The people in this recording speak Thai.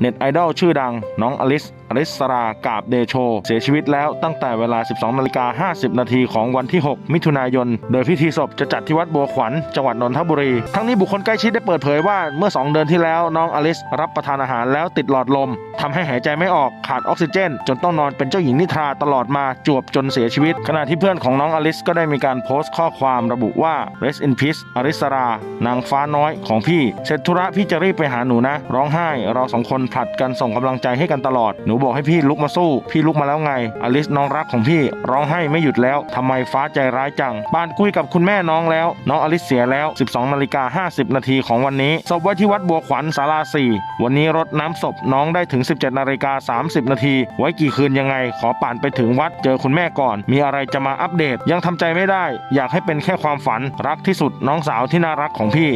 เน็ตไอดอลชื่อดัง น้องอลิส อลิสรากาบเดโช เสียชีวิตแล้วตั้งแต่เวลา 12นาฬิกา50 นาทีของวันที่ 6 มิถุนายน โดยพิธีศพจะจัดที่วัดบัวขวัญ จังหวัดนนทบุรี ทั้งนี้บุคคลใกล้ชิดได้เปิดเผยว่าเมื่อ 2 เดือนที่แล้วน้องอลิสรับประทานอาหารแล้วติดหลอดลมทำให้หายใจไม่ออกขาดออกซิเจน จนต้องนอนเป็นเจ้าหญิงนิทราตลอดมาจวบจนเสียชีวิต ขณะที่เพื่อนของน้องอลิสก็ได้มีการโพสต์ข้อความระบุว่า rest in peace อลิสรานางฟ้าน้อยของพี่เสร็จธุระพี่จะรีบไปหาหนูนะ ร้องไห้เราสองคนผลัดกันส่งกำลังใจให้กันตลอด หนูบอกให้พี่ลุกมาสู้ พี่ลุกมาแล้วไง อลิสน้องรักของพี่ ร้องไห้ไม่หยุดแล้วทำไมฟ้าใจร้ายจัง ปานคุยกับคุณแม่น้องแล้ว น้องอลิสเสียแล้ว 12นาฬิกา50 นาทีของวันนี้ ศพไว้ที่วัดบัวขวัญศาลา 4 วันนี้รดน้ำศพน้องได้ถึง 17นาฬิกา30 นาที ไว้กี่คืนยังไง ขอป่านไปถึงวัดเจอคุณแม่ก่อน มีอะไรจะมาอัปเดต ยังทำใจไม่ได้ อยากให้เป็นแค่ความฝัน รักที่สุดน้องสาวที่น่ารักของพี่